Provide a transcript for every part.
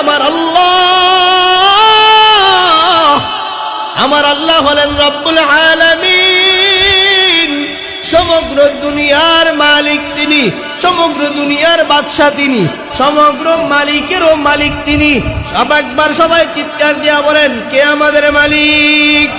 আমার আল্লাহ। আমার আল্লাহ হলেন রব্বুল আলামিন। সমগ্র দুনিয়ার মালিক তিনি, সমগ্র দুনিয়ার বাদশাহ তিনি, সমগ্র মালিকেরও মালিক তিনি। সব একবার সবাই চিৎকার দিয়া বলেন, কে আমাদের মালিক?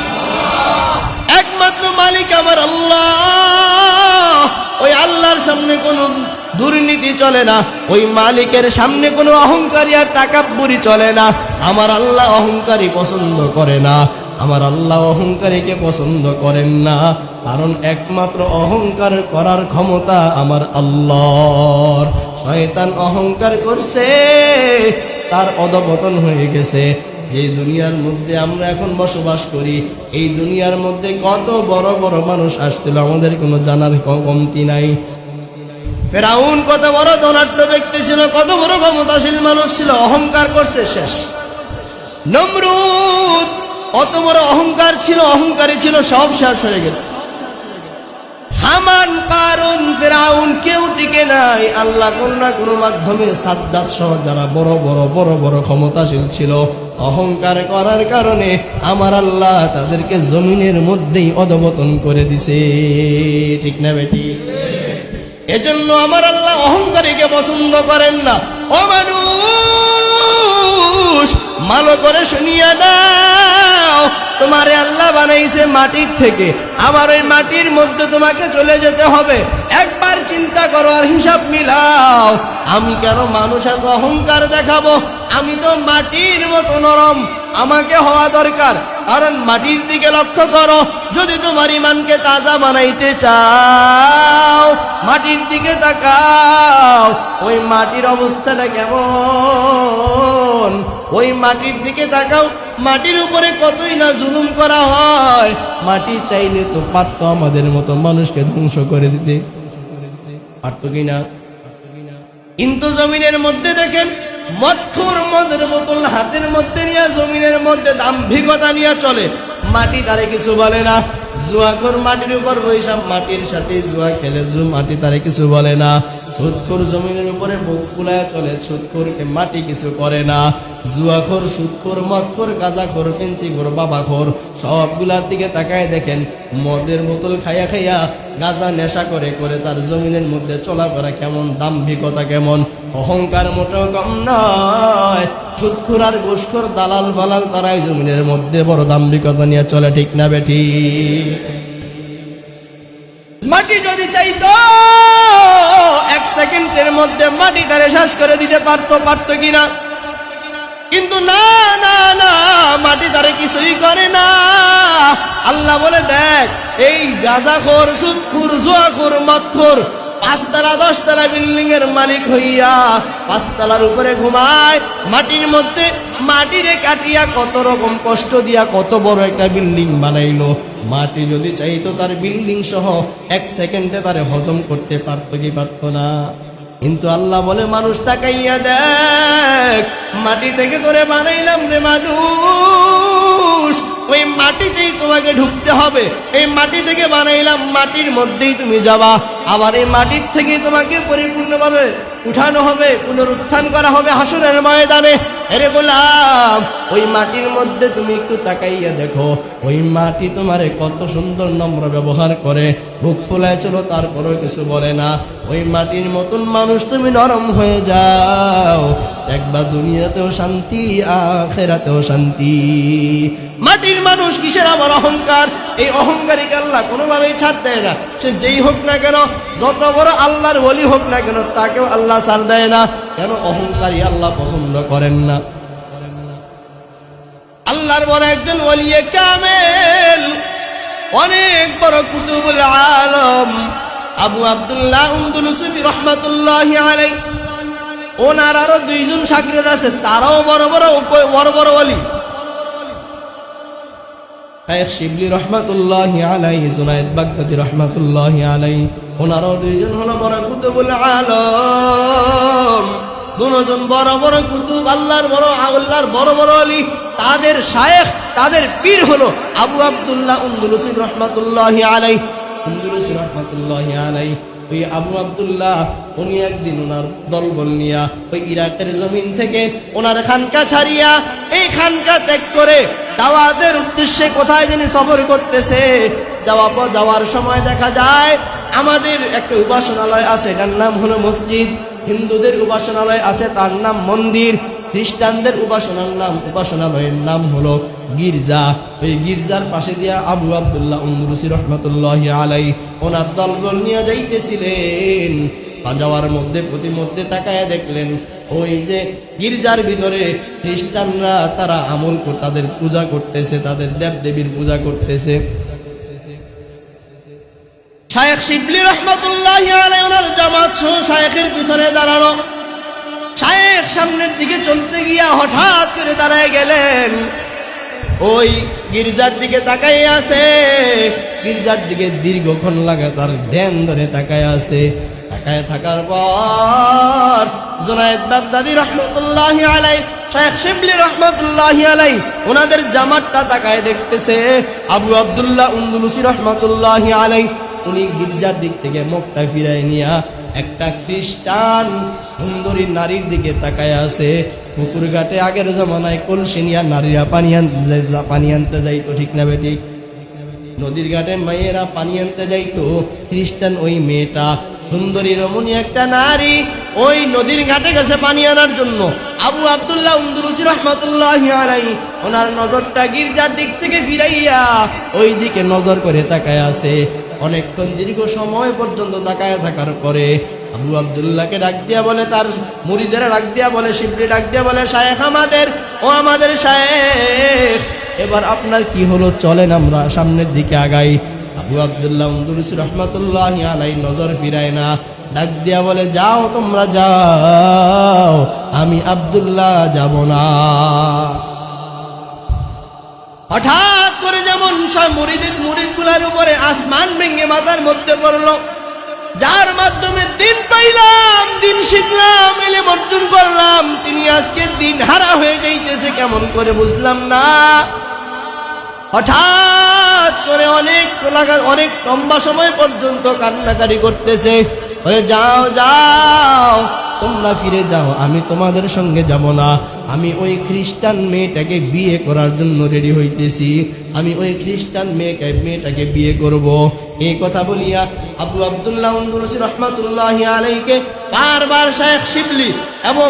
একমাত্র মালিক আমার আল্লাহ। ওই আল্লাহর সামনে কোনো দুর্নীতি চলে না। ওই মালিকের সামনে কোনো অহংকারী আর তাকাব্বুরি চলে না। আমার আল্লাহ অহংকারী পছন্দ করে না। আমার আল্লাহ অহংকারীকে পছন্দ করেন না। কারণ একমাত্র অহংকার করার ক্ষমতা আমার আল্লাহর। শয়তান অহংকার করছে, তার অধপতন হয়ে গেছে। যে দুনিয়ার মধ্যে আমরা এখন বসবাস করি, এই দুনিয়ার মধ্যে কত বড় বড় মানুষ আসছিল আমাদের কোনো জানার কমতি নাই। ফেরাউন কত বড় ধনাঢ্য ব্যক্তি ছিল, কত বড় ক্ষমতাশীল মানুষ ছিল, অহংকার করছে শেষ। নমরুদ অত বড় অহংকার ছিল, অহংকারী ছিল, সব শেষ হয়ে গেছে। হামান কারণ ফেরাউন, কেউ টিকে নাই। আল্লাহ কোন কোনো মাধ্যমে সাদ্দাত সহ যারা বড় বড় বড় বড় ক্ষমতাশীল ছিল, অহংকার করার কারণে আমার আল্লাহ তাদেরকে জমিনের মধ্যেই অধবতন করে দিছে। ঠিক না বেটি? এজন্য আমার আল্লাহ অহংকারীকে পছন্দ করেন না। ও মানুষ, ভালো করে শুনিয়া নাও। তোমারে আল্লাহ বানাইছে মাটির থেকে। আবার ওই মাটির মধ্যে তোমাকে চলে যেতে হবে। একবার চিন্তা করো আর হিসাব মিলাও। আমি কেন মানুষ এত অহংকার দেখাবো? আমি তো মাটির মতো নরম। আমাকে হওয়া দরকার। কারণ মাটির দিকে লক্ষ্য করো, যদি তোমার ইমানকে তাজা বানাইতে চাও, মাটির দিকে তাকাও, ওই মাটির অবস্থাটা কেমন? ওই মাটির দিকে তাকাও, মাটির উপরে কতই না জুলুম করা হয়। মাটি চাইলে তো পারতো আমাদের মতো মানুষকে ধ্বংস করে দিতে। পারতো কিনা কিন্তু জমিনের মধ্যে দেখেন মৎখুর মদের বোতল হাতের মধ্যে নিয়ে, জমিনের মধ্যে দাম্ভিকতা নিয়ে চলে। মাটি তারে কিছু বলে না। জুয়াখোর মাটির উপর বৈশাখ, মাটির সাথে জুয়া খেলে জু মাটি তারে কিছু বলে না। সুৎখোর জমিনের উপরে বুক ফুলায় চলে সুৎখোরকে মাটি কিছু করে না। জুয়াখোর সুৎখোর মদখোর গাঁজাখোর ফেন্সিখোর বাবাখোর সবগুলার দিকে তাকায় দেখেন, মদের বোতল খাইয়া খাইয়া গাঁজা নেশা করে করে তার জমিনের মধ্যে চলাফেরা কেমন, দাম্ভিকতা কেমন। অহংকার মোটেও কম নয়। সুৎখুর আর ঘুষখোর দালাল বালাল তারাই জমিনের মধ্যে বড় দাম্ভিকতা নিয়ে চলে, ঠিক না বেঠি মাটি যদি চাইতো, এক সেকেন্ডের মধ্যে মাটি তারে শ্বাস করে দিতে পারতো পারতো কিনা কিন্তু না না না, মাটি তারে কিছুই করে না। আল্লাহ বলে, দেখ, এই গাজাখোর সুদখুর জুয়াখোর, মদখোর পাঁচতলা, দশতলা বিল্ডিং এর মালিক হইয়া পাঁচতলার উপরে ঘুমায়। মাটির মধ্যে মাটিরে কাটিয়া কত রকম কষ্ট দিয়া কত বড় একটা বিল্ডিং বানাইলো। মাটি যদি চাইতো তার বিল্ডিং সহ এক সেকেন্ডে তারে হজম করতে পারতো কি পারতো না। কিন্তু আল্লাহ বলে, মানুষ তাকাইয়া দেখ, মাটি থেকে তোরে বানাইলাম রে মানুষ। মাটিতেই তোমাকে ঢুকতে হবে। এই মাটি থেকে বানাইলাম মাটির মধ্যেই তুমি যাবা। আবার এই মাটির থেকে তোমাকে পরিপূর্ণভাবে উঠানো হবে, পুনরুত্থান করা হবে হাসুরের ময়দানে। এরে বললাম ওই মাটির মধ্যে তুমি একটু তাকাইয়া দেখো। ওই মাটি তোমারে কত সুন্দর নম্র ব্যবহার করে, বুক ফুলায় চলো, তারপরেও কিছু বলে না। ওই মাটির মতন মানুষ তুমি নরম হয়ে যাও। একবার দুনিয়াতেও শান্তি, আখেরাতেও শান্তি। মাটির মানুষ কিসের আমার অহংকার? এই অহংকারীকে আল্লাহ কোনোভাবেই ছাড় দেয় না। সে যেই হোক না কেন, যত বড় আল্লাহর বলি হোক না কেন, তাকেও আল্লাহ ছাড় দেয় না। কেন অহংকারী আল্লাহ পছন্দ করেন না? আল্লাহর বড় একজন ওলিয়ে কামেল, অনেক বড় কুতুবুল আলম। আবু আব্দুল্লাহ উন্দুলুসুফি রহমাতুল্লাহ আলাই ওনার আরও দুইজন সাকরেদ আছে, তারাও বড় বড় বড় বড় শাইখ শিবলি রহমাতুল্লাহ আলাই জুনায়েদ বাগদাদি রহমাতুল্লাহ আলাই ওনারও দুইজন হলো বড় কুতুবুল আলম। দুজন বড় বড় কুতুব আল্লাহর বড় আল্লাহর বড় বড় আলী, তাদের শায়েখ, তাদের পীর হলো আবু আব্দুল্লাহ উন্দুলুসি রহমাতুল্লাহ আলাই উন্দুলুসি রহমাতুল্লাহ আলাই ওই আবু আবদুল্লাহ, উনি একদিন ওনার দলবল নিয়া ওই ইরাকের জমিন থেকে ওনার খানকা ছাড়িয়া এই খানকা ত্যাগ করে দাওয়াতের উদ্দেশ্যে কোথায় যিনি সফর করতেছে, যাওয়া যাওয়ার সময় দেখা যায়, আমাদের একটা উপাসনালয় আছে, এটার নাম হলো মসজিদ। হিন্দুদের উপাসনালয় আছে, তার নাম মন্দির। খ্রিস্টানদের উপাসনার নাম উপাসনালয়ের নাম হলো গির্জা। ওই গির্জার পাশে দিয়া আবু আবদুল্লাহ উমরুসি রহমতুল্লাহ আলাই ওনার দলবল নিয়ে যাইতেছিলেন। যাওয়ার মধ্যে প্রতিমধ্যে তাকায় দেখলেন, ওই যে গির্জার ভিতরে খ্রিস্টানরা তারা আমল তাদের পূজা করতেছে, তাদের দেব দেবীর পূজা করতেছে। শায়েখ শিবলি রহমতুল্লাহ ওনার জামাত সহ শায়েখের পিছনে দাঁড়ানো। শায়েখ সামনের দিকে চলতে গিয়া হঠাৎ করে দাঁড়ায় গেলেন। ওই গির্জার দিকে তাকাই আছে। গির্জার দিকে দীর্ঘক্ষণ লাগাতার ধ্যান ধরে তাকায় আছে। তাকায় থাকার পর জুনায়েদ বাগদাদি রহমতুল্লাহ আলাই শেখ শিবলি রহমতুল্লাহ আলাই ওনাদের জামাতটা তাকায় দেখতেছে। আবু আব্দুল্লাহ উন্দুলুসি রহমতুল্লাহ আলাই উনি গির্জার দিক থেকে মুখটা ফিরাই নিয়া একটা খ্রিস্টান সুন্দরী নারীর দিকে তাকায় আছে। পুকুর ঘাটে আগের জমানায় কলসি নিয়া নারীরা পানি আনতে পানি আনতে যাইতো, ঠিক না বেঠিক নদীর ঘাটে মেয়েরা পানি আনতে যাইতো। খ্রিস্টান ওই মেয়েটা, সুন্দরী রমণী একটা নারী, ওই নদীর ঘাটে গেছে পানি আনার জন্য। আবু আব্দুল্লাহ উন্দুলুসি রহমতুল্লাহ আলাই ওনার নজরটা গির্জার দিক থেকে ফিরাইয়া ওই দিকে নজর করে তাকায় আছে। অনেকক্ষণ দীর্ঘ সময় পর্যন্ত তাকায় থাকার পরে আবু আব্দুল্লাহকে ডাক দিয়া বলে, তার মুড়িদের ডাক দিয়া বলে শিবলি ডাক দিয়া বলে, শায়েখ আমাদের, ও আমাদের শায়েখ, এবার আপনার কি হলো? চলেন আমরা সামনের দিকে আগাই। আবু আব্দুল্লাহ উন্দুলুস রহমতুল্লাহ আলাই নজর ফিরায় না। ডাক দিয়া বলে, যাও, তোমরা যাও, আমি আব্দুল্লাহ যাব না। হঠাৎ করে যেমন সব মুরিদিদ মুরিদগুলার উপরে আসমান ভেঙে মাথার মধ্যে পড়ল, যার মাধ্যমে দিন পাইলাম, দিন শিখলাম, এলে অর্জন করলাম। তিনি আজকে দিন হারা হয়ে যাইতেছে, কেমন করে বুঝলাম না? হঠাৎ করে অনেক অনেক লম্বা সময় পর্যন্ত কান্নাকারি করতেছে। যাও যাও। তোমরা ফিরে যাও, আমি তোমাদের সঙ্গে যাব না। আমি ওই খ্রিস্টান মেয়েটাকে বিয়ে করার জন্য রেডি হইতেছি। আমি ওই খ্রিস্টান মেয়েকে, মেয়েটাকে বিয়ে করব। এই কথা বলিয়া আবু আবদুল্লাহ রহমাতুল্লাহ আলাইকে বারবার শেখ শিবলি এবং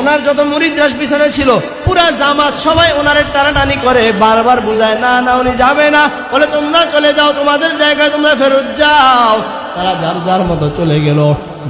ওনার যত মুরিদ্রাস পিছনে ছিল, পুরা জামাত সবাই ওনার টানাটানি করে, বারবার বুঝায়, না না, উনি যাবে না। বলে, তোমরা চলে যাও, তোমাদের জায়গায় তোমরা ফেরত যাও। তারা যার যার মতো চলে গেল।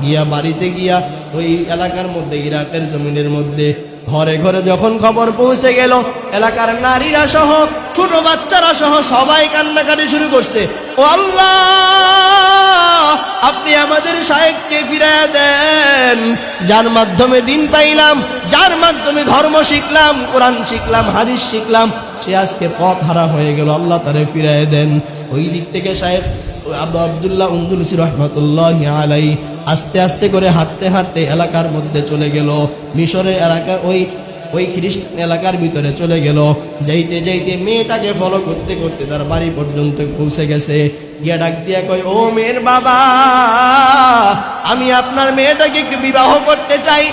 গিয়া বাড়িতে গিয়া ওই এলাকার মধ্যে, ইরাকের জমিনের মধ্যে, ঘরে ঘরে যখন খবর পৌঁছে গেল, এলাকার নারীরা সহ, ছোট বাচ্চারা সহ সবাই কান্নাকাটি শুরু করছে। ও আল্লাহ, আপনি আমাদের সাহেবকে ফিরায় দেন। যার মাধ্যমে দিন পাইলাম, যার মাধ্যমে ধর্ম শিখলাম, কোরআন শিখলাম, হাদিস শিখলাম, সে আজকে পথ হারা হয়ে গেল। আল্লাহ তারে ফিরায় দেন। ওই দিক থেকে সাহেব আবু আবদুল্লাহ উন্দুলসি রহমতুল্লাহ আলাই আস্তে আস্তে করে হাঁটতে হাঁটতে এলাকার মধ্যে চলে গেল। মিশরের এলাকা, ওই ওই খ্রিস্টান এলাকার ভিতরে চলে গেল। যাইতে যাইতে মেয়েটাকে ফলো করতে করতে তার বাড়ি পর্যন্ত পৌঁছে গেছে। গিয়া ডাক দিয়া কয়, ও মেয়ের বাবা, আমি আপনার মেয়েটাকে একটু বিবাহ করতে চাই।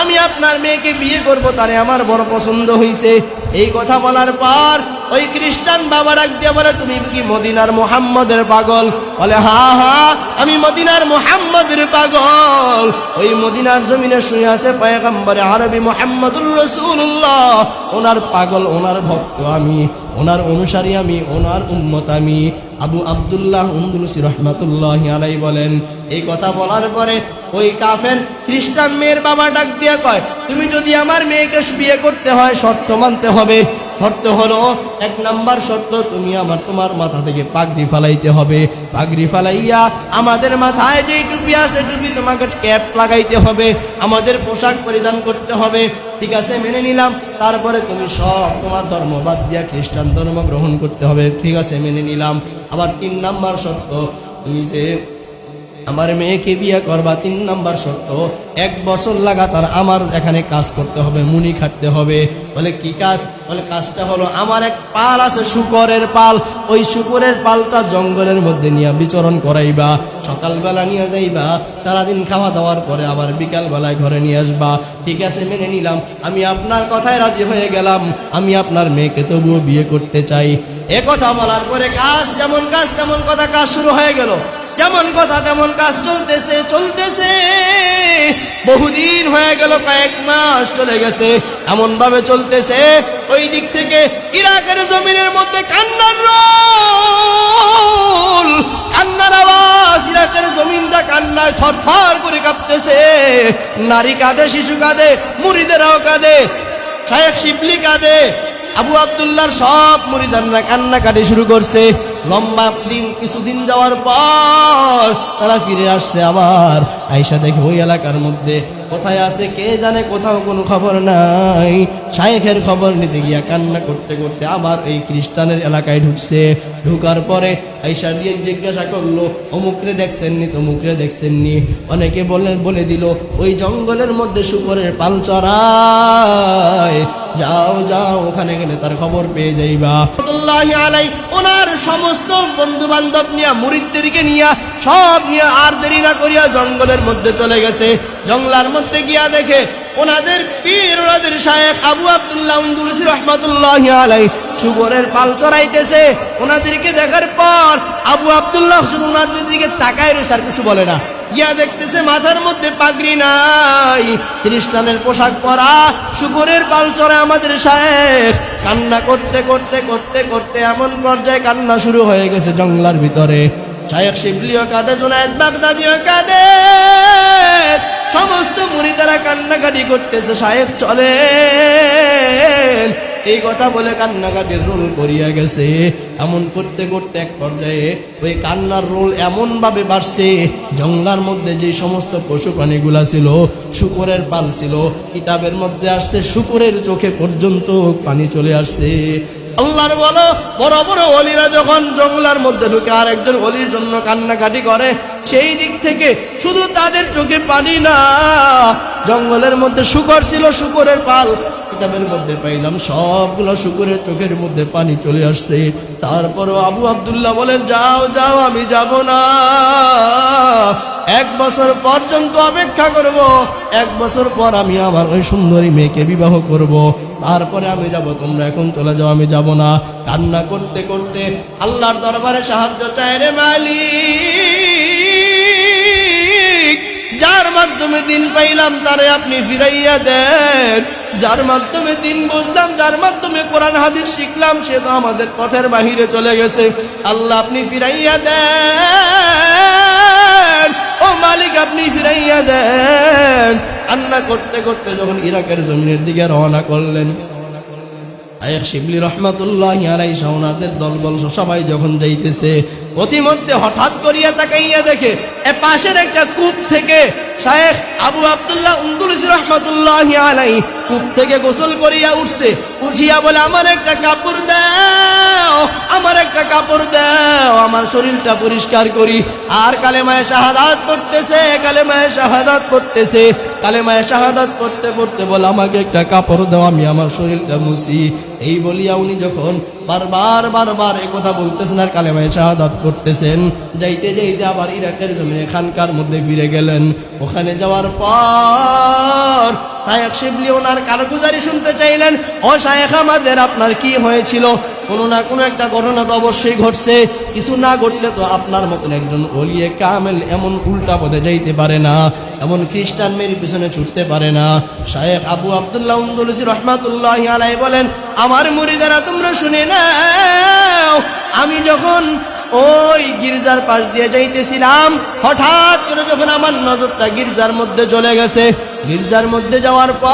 আমি আপনার মেয়েকে বিয়ে করব, তারে আমার বড় পছন্দ হইছে। এই কথা বলার পর ওই খ্রিস্টান বাবা ডাক দিয়া বলে, তুমি কি মদিনার মোহাম্মদের পাগল? বলে, হা হা, আমি মদিনার মোহাম্মদের পাগল। ওই মদিনার জমিনে শুয়ে আছে পয়গম্বরে আরবি মোহাম্মদুর রসুল্লাহ ওনার পাগল, ওনার ভক্ত আমি, ওনার অনুসারী আমি, ওনার উম্মত আমি। আবু আবদুল্লাহ উন্দুলসি রহমাতুল্লাহ আলাই বলেন, এই কথা বলার পরে ওই কাফের খ্রিস্টান মেয়ের বাবা ডাক দিয়া কয়, তুমি যদি আমার মেয়েকে বিয়ে করতে হয়, শর্ত মানতে হবে। শর্ত হলো, এক নাম্বার শর্ত, তুমি আমার তোমার মাথা থেকে পাগড়ি ফালাইতে হবে। পাগড়ি ফালাইয়া আমাদের মাথায় যে টুপি আছে, টুপি তোমাকে ক্যাপ লাগাইতে হবে। আমাদের পোশাক পরিধান করতে হবে। ঠিক আছে, মেনে নিলাম। তারপরে তুমি সব তোমার ধর্ম বাদ দিয়া খ্রিস্টান ধর্ম গ্রহণ করতে হবে। ঠিক আছে, মেনে নিলাম। আবার তিন নাম্বার শর্ত, তুমি যে আমার মেয়েকে বিয়ে করবা, তিন নাম্বার শর্ত, এক বছর লাগাতার আমার এখানে কাজ করতে হবে মুনি খাটতে হবে। বলে, কি কাজ? বলে, কাজটা হলো আমার এক পাল আছে, শুকরের পাল। ওই শুকরের পালটা জঙ্গলের মধ্যে নিয়ে বিচরণ করাইবা। সকালবেলা নিয়ে যাইবা, সারাদিন খাওয়া দাওয়ার পরে আবার বিকালবেলায় ঘরে নিয়ে আসবা। ঠিক আছে, মেনে নিলাম। আমি আপনার কথায় রাজি হয়ে গেলাম। আমি আপনার মেয়েকে তবুও বিয়ে করতে চাই। এ কথা বলার পরে কাজ যেমন কাজ, তেমন কথা কাজ শুরু হয়ে গেল। যেমন কথা, তেমন কাজ চলতেছে চলতেছে। বহুদিন হয়ে গেল, কয়েক মাস চলে গেছে এমন ভাবে চলতেছে। ওই দিক থেকে ইরাকের জমিনের মধ্যে কান্নার রোল, কান্নার আওয়াজ। ইরাকের জমিনটা কান্নায় থর থর করে কাঁপতেছে। নারী কাঁদে, শিশু কাঁদে, মুড়িদেরাও কাঁদে, শায়েখ শিবলি কাঁদে। আবু আবদুল্লার সব মুরিদানরা কান্নাকাটি শুরু করছে। লম্বা দিন, কিছুদিন যাওয়ার পর তারা ফিরে আসছে আবার। আইসা দেখে ওই এলাকার মধ্যে কোথায় আছে, কে জানে, কোথাও কোনো খবর নাই। শায়েখের খবর নিতে গিয়া কান্না করতে করতে আবার এই খ্রিস্টানের এলাকায় ঢুকছে। ঢুকার পরে আইসা দিয়ে জিজ্ঞাসা করল, অমুকরে দেখছেননি, তমুকরে দেখছেননি। অনেকে বলে বলে দিল, ওই জঙ্গলের মধ্যে শুকরের পাল চড়ায়। যাও যাও, ওখানে গেলে তার খবর পেয়ে যাইবা। ওনার সমস্ত বন্ধু বান্ধব নিয়ে, মুরিদদেরকে নিয়ে, সব নিয়ে আর দেরি না করিয়া জঙ্গলের মধ্যে চলে গেছে। জঙ্গলার মধ্যে গিয়া দেখে ওনাদের পীর, ওনাদের শায়েখ আবু আব্দুল্লাহ উন্দুলসি রহমতুল্লাহ আলাই সুগরের পাল চড়াইতেছে। ওনাদেরকে দেখার পর আবু আব্দুল্লাহ শুধু ওনাদের দিকে তাকায় রয়েছে, আর কিছু বলে না। গিয়া দেখতেছে মাথার মধ্যে পাগড়ি নাই, খ্রিস্টানের পোশাক পরা শুকুরের পাল চড়ে আমাদের সাহেব কান্না করতে করতে করতে করতে এমন পর্যায়ে কান্না শুরু হয়ে গেছে জঙ্গলার ভিতরে। শায়েখ শিবলিও কাঁদে, জোনায়দ বাগদাদিও কাঁদে। সমস্ত মুড়ি তারা কান্নাকাটি করতেছে, শায়েখ চলে এই কথা বলে কান্নাকাটির রোল করিয়া গেছে। এমন করতে করতে এক পর্যায়ে ওই কান্নার রোল এমন ভাবে বাড়ছে, জঙ্গলার মধ্যে যে সমস্ত পশু প্রাণীগুলা ছিল, শুকরের পাল ছিল, কিতাবের মধ্যে আসছে, শুকরের চোখে পর্যন্ত পানি চলে আসছে। আল্লাহর বলো, বড় বড় অলিরা যখন জঙ্গলার মধ্যে ঢুকে আর একজন অলির জন্য কান্নাকাটি করে সেই দিক থেকে শুধু তাদের চোখে পানি না। জঙ্গলের মধ্যে শুকর ছিল, শুকরের পাল। কিতাবের মধ্যে পাইলাম সবগুলো শুকরের চোখের মধ্যে পানি চলে আসছে। তারপরও আবু আবদুল্লাহ বলেন, যাও যাও, আমি যাব না। এক বছর পর্যন্ত অপেক্ষা করব। এক বছর পর আমি আমার ওই সুন্দরী মেয়েকে বিবাহ করব। তারপরে আমি যাব, তোমরা এখন চলে যাও, আমি যাব না। কান্না করতে করতে আল্লাহর দরবারে সাহায্য চায় রে মালিক। যার মাধ্যমে দিন পাইলাম, তারে আপনি ফিরাইয়া দেন। যার মাধ্যমে দিন বুঝলাম, যার মাধ্যমে কোরআন, হাদিস শিখলাম, সে তো আমাদের পথের বাহিরে চলে গেছে। আল্লাহ আপনি ফিরাইয়া দেন। ও মালিক, আপনি ফিরাইয়া দেন। কান্না করতে করতে যখন ইরাকের জমিনের দিকে রওনা করলেন আয়েখ শিবলি রহমাতুল্লাহ আলাই শাওনাদের দলবল সবাই যখন যাইতেছে, অতিমধ্যে হঠাৎ করিয়া তাকাইয়া দেখে, এ পাশের একটা কূপ থেকে শায়েখ আবু আব্দুল্লাহ উন্দুলিস রহমাতুল্লাহ আলাই কূপ থেকে গোসল করিয়া উঠছে, উঠিয়া বলে, আমার একটা কাপড় দাও, আমার একটা কাপড় দাও, আমার শরীরটা পরিষ্কার করি। আর কালে কালেমায় শাহাদাত করতেছে কালে কালেমায় শাহাদাত করতেছে কালে কালেমায় শাহাদাত পড়তে পড়তে বলে, আমাকে একটা কাপড় দাও, আমি আমার শরীরটা মুছি। এই বলিয়া উনি যখন বারবার বারবার এ কথা বলতেছেন আর কালেমায় শাহাদাত করতেছেন। যাইতে যাইতে আবার ইরাকের জমিনে খানকার মধ্যে ফিরে গেলেন। ওখানে যাওয়ার পর শায়েখ শিবলি ওনার কারগুজারি শুনতে চাইলেন, ও শায়েখ, আমাদের আপনার কি হয়েছিল? কোনো না কোনো একটা ঘটনা তো অবশ্যই ঘটছে। কিছু না ঘটলে তো আপনার মতন একজন অলিয়ে কামেল এমন উল্টা পথে যাইতে পারে না, এমন খ্রিস্টান মেয়ের পিছনে ছুটতে পারে না। শায়েখ আবু আবদুল্লাহ রহমাতুল্লাহ আলাই বলেন, আমার মুরিদারা তোমরা শুনে নাও। আমি যখন ওই গির্জার পাশ দিয়ে যাইতেছিলাম, হঠাৎ করে যখন আমার নজরটা গির্জার মধ্যে চলে গেছে, গির্জার মধ্যে যাওয়ার পর,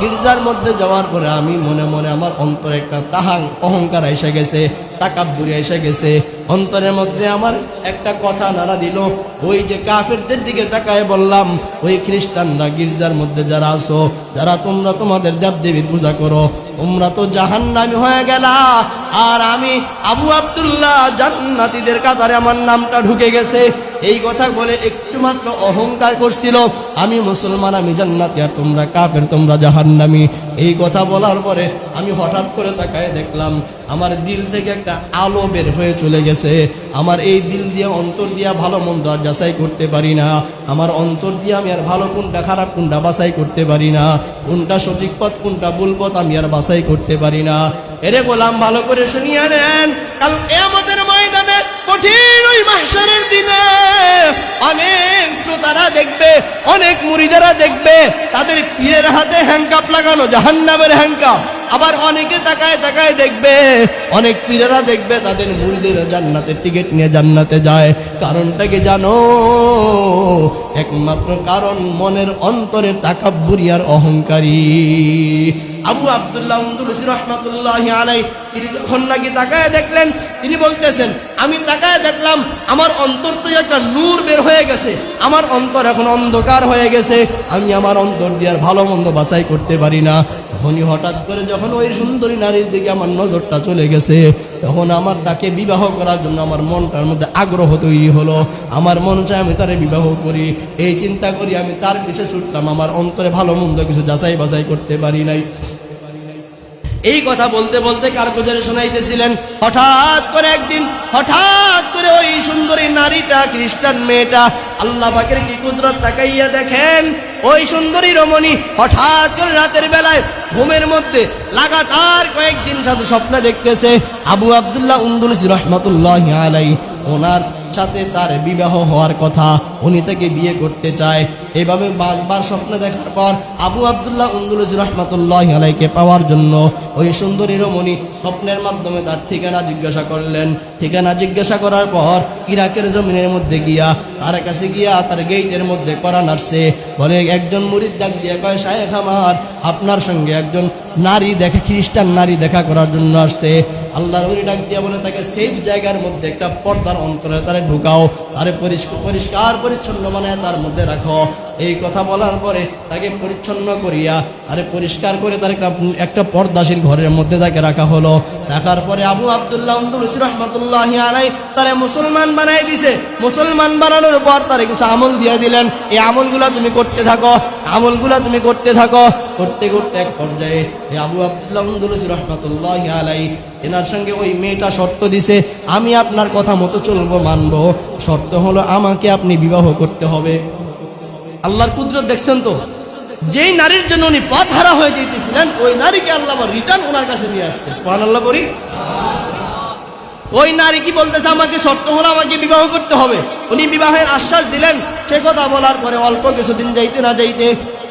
গির্জার মধ্যে যাওয়ার পরে আমি মনে মনে আমার অন্তরে একটা তাহাং, অহংকার এসে গেছে, তাকাব্বুরি এসে গেছে অন্তরের মধ্যে আমার একটা কথা নাড়া দিল। ওই যে কাফেরদের দিকে তাকায় বললাম, ওই খ্রিস্টানরা গির্জার মধ্যে যারা আসো যারা তোমরা তোমাদের দেবদেবীর পূজা করো, তোমরা তো জাহান্নামি হয়ে গেলা। আর আমি আবু আব্দুল্লাহ জান্নাতিদের কাতারে আমার নামটা ঢুকে গেছে। এই কথা বলে একটু মাত্র অহংকার করছিল। আমি মুসলমান, আমি জান্নাতি, আর তোমরা কাফের, তোমরা জাহান্নামি। এই কথা বলার পরে আমি হঠাৎ করে তাকায় দেখলাম, আমার দিল থেকে একটা আলো বের হয়ে চলে গেছে। আমার এই দিল দিয়ে, অন্তর দিয়া ভালো মন্দ আর যাচাই করতে পারি না। আমার অন্তর দিয়ে আমি আর ভালো কোনটা খারাপ, কোনটা বাছাই করতে পারি না। কোনটা সঠিক পথ, কোনটা ভুল পথ আমি আর বাছাই করতে পারি না। এরে গোলাম, ভালো করে শুনিয়ে নেন, কাল আমাদের ময়দানে কঠিন ওই মাহশরের দিনে অনেক শ্রোতারা দেখবে, অনেক মুড়িদারা দেখবে, তাদের পীরের হাতে হ্যান্ডকাপ লাগানো, জাহান্নামের হ্যান্ডকাপ আবার অনেকে তাকায় তাকায় দেখবে, অনেক পীরেরা দেখবে, তাদের মুড়িদের জান্নাতের টিকিট নিয়ে জান্নাতে যায়। কারণটা কি জানো? একমাত্র কারণ মনের অন্তরের তাকাব্বুরি আর অহংকারী। আবু আব্দুল্লাহ রহমাতুল্লাহ আলাই তিনি যখন নাকি তাকায় দেখলেন, তিনি বলতেছেন আমি তাকায় দেখলাম, আমার অন্তর তো একটা নূর বের হয়ে গেছে। আমার অন্তর এখন অন্ধকার হয়ে গেছে। আমি আমার অন্তর দিয়ে আর ভালো মন্দ বাছাই করতে পারি না। তখনই হঠাৎ করে যখন ওই সুন্দরী নারীর দিকে আমার নজরটা চলে গেছে, তখন আমার তাকে বিবাহ করার জন্য আমার মনটার মধ্যে আগ্রহ তৈরি হলো। আমার মন চায় আমি তারে বিবাহ করি। এই চিন্তা করি আমি তার পিছে ছুটলাম। আমার অন্তরে ভালো মন্দ কিছু যাচাই বাছাই করতে পারি নাই। এই কথা বলতে বলতে কার শোনাইতেছিলেন? হঠাৎ করে একদিন, হঠাৎ করে ওই সুন্দরী নারীটা, খ্রিস্টান মেয়েটা, আল্লাহ পাকের কি কুদরত তাকাইয়া দেখেন? ওই সুন্দরী রমণী হঠাৎ করে রাতের বেলায় ঘুমের মধ্যে লাগাতার কয়েকদিন সাথে স্বপ্ন দেখতেছে। আবু আব্দুল্লাহ উন্দুলসি রহমতুল্লাহ আলাই ওনার সাথে তার বিবাহ হওয়ার কথা উনি তাকে বিয়ে করতে চায়। এভাবে বারবার স্বপ্ন দেখার পর আবু আবদুল্লাহ উন্দুলুস রহমতুল্লাহ আলাইকে পাওয়ার জন্য ওই সুন্দরী রমণী স্বপ্নের মাধ্যমে তার ঠিকানা জিজ্ঞাসা করলেন। ঠিকানা জিজ্ঞাসা করার পর ইরাকের জমিনের মধ্যে গিয়া তার কাছে গিয়া তার গেইটের মধ্যে করা নাড়ছে। বলে, একজন মুরিদ ডাক দিয়ে কয়, শায়েখ আমার, আপনার সঙ্গে একজন নারী দেখে, খ্রিস্টান নারী দেখা করার জন্য আসছে। আল্লাহর ডাক দিয়া বলে, তাকে সেফ জায়গার মধ্যে একটা পর্দার অন্তরে তারে ঢুকাও তারে পরিষ্কার পরিষ্কার পরিচ্ছন্ন মানে তার মধ্যে রাখো। এই কথা বলার পরে তাকে পরিচ্ছন্ন করিয়া আরে পরিষ্কার করে তার একটা পর্দাশীল ঘরের মধ্যে তাকে রাখা হলো। রাখার পরে আবু আবদুল্লাহ আব্দুল রহমতুল্লাহ তারে মুসলমান বানাই দিছে। মুসলমান বানানোর পর তারে কিছু আমল দিয়ে দিলেন। এই আমলগুলা তুমি করতে থাকো, আমলগুলা তুমি করতে থাকো। করতে করতে এক পর্যায়ে এই আবু আবদুল্লাহ আব্দুল রহমতুল্লাহ আলাই এনার সঙ্গে ওই মেয়েটা শর্ত দিছে, আমি আপনার কথা মতো চলবো, মানবো। শর্ত হলো, আমাকে আপনি বিবাহ করতে হবে। আল্লাহর কুদরত দেখছেন তো? যেই নারীর জন্য উনি পথ হারা হয়ে যেতেছিলেন, ওই নারীকে আল্লাহ রিটার্ন ওনার কাছে নিয়ে আসছে। আল্লাহ করি। ওই নারী কি বলতেছে, আমাকে শর্ত হলো আমাকে বিবাহ করতে হবে। উনি বিবাহের আশ্বাস দিলেন। সে কথা বলার পরে অল্প কিছুদিন যাইতে না যাইতে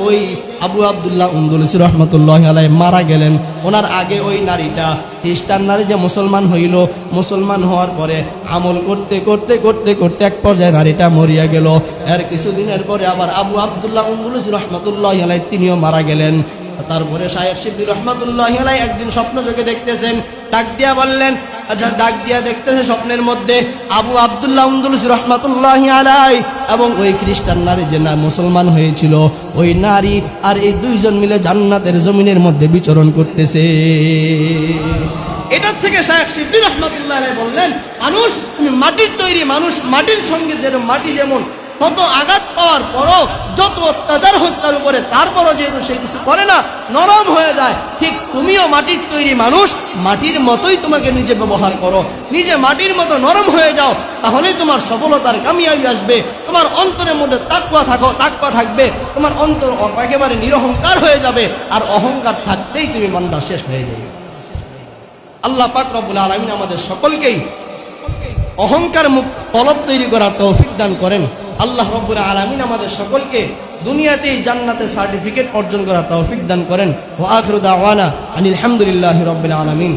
ওই আবু আবদুল্লাহ উন্দুলসি রহমতুল্লাহ আলাই মারা গেলেন। ওনার আগে ওই নারীটা, খ্রিস্টান নারী যে মুসলমান হইল, মুসলমান হওয়ার পরে আমল করতে করতে করতে করতে এক পর্যায়ে নারীটা মরিয়া গেল। এর কিছুদিনের পরে আবার আবু আবদুল্লাহ উন্দুলসি রহমতুল্লাহ আলাই তিনিও মারা গেলেন। তারপরে শায়েখ শিবলি রহমতুল্লাহ আলাই একদিন স্বপ্ন চোখে দেখতেছেন, ডাক দিয়া বললেন ডাক দিয়া দেখতেছে স্বপ্নের মধ্যে আবু আবদুল্লাহ উন্দুলস রহমাতুল্লাহ আলাই এবং ওই খ্রিস্টান নারী যে না মুসলমান হয়েছিল, ওই নারী আর এই দুইজন মিলে জান্নাতের জমিনের মধ্যে বিচরণ করতেছে। এটার থেকে শায়েখ শিবলি রহমাতুল্লাহ বললেন, মানুষ, তুমি মাটির তৈরি মানুষ, মাটির সঙ্গে যেরকম মাটি যেমন কত আঘাত পাওয়ার পরও যত অত্যাচার হত্যার উপরে তারপরও যেহেতু সে কিছু করে না, নরম হয়ে যায়। ঠিক তুমিও মাটির তৈরি মানুষ, মাটির মতোই তোমাকে নিজে ব্যবহার করো। নিজে মাটির মতো নরম হয়ে যাও তাহলেই তোমার সফলতার কামিয়াবি আসবে। তোমার অন্তরের মধ্যে তাকুয়া থাকো তাকুয়া থাকবে। তোমার অন্তর একেবারে নিরহংকার হয়ে যাবে। আর অহংকার থাকতেই তুমি মান্দা শেষ হয়ে যাবে। আল্লাহ পাক রব্বুল আলমিন আমাদের সকলকেই অহংকার মুক্ত কলব তৈরি করার তৌফিক দান করেন। আল্লাহ রব্বুল আলমিন আমাদের সকলকে দুনিয়াতেই জান্নাতে সার্টিফিকেট অর্জন করার তৌফিক দান করেন। ও আখরুদ আওয়ানা আনিল হামদুলিল্লাহ আলমিন।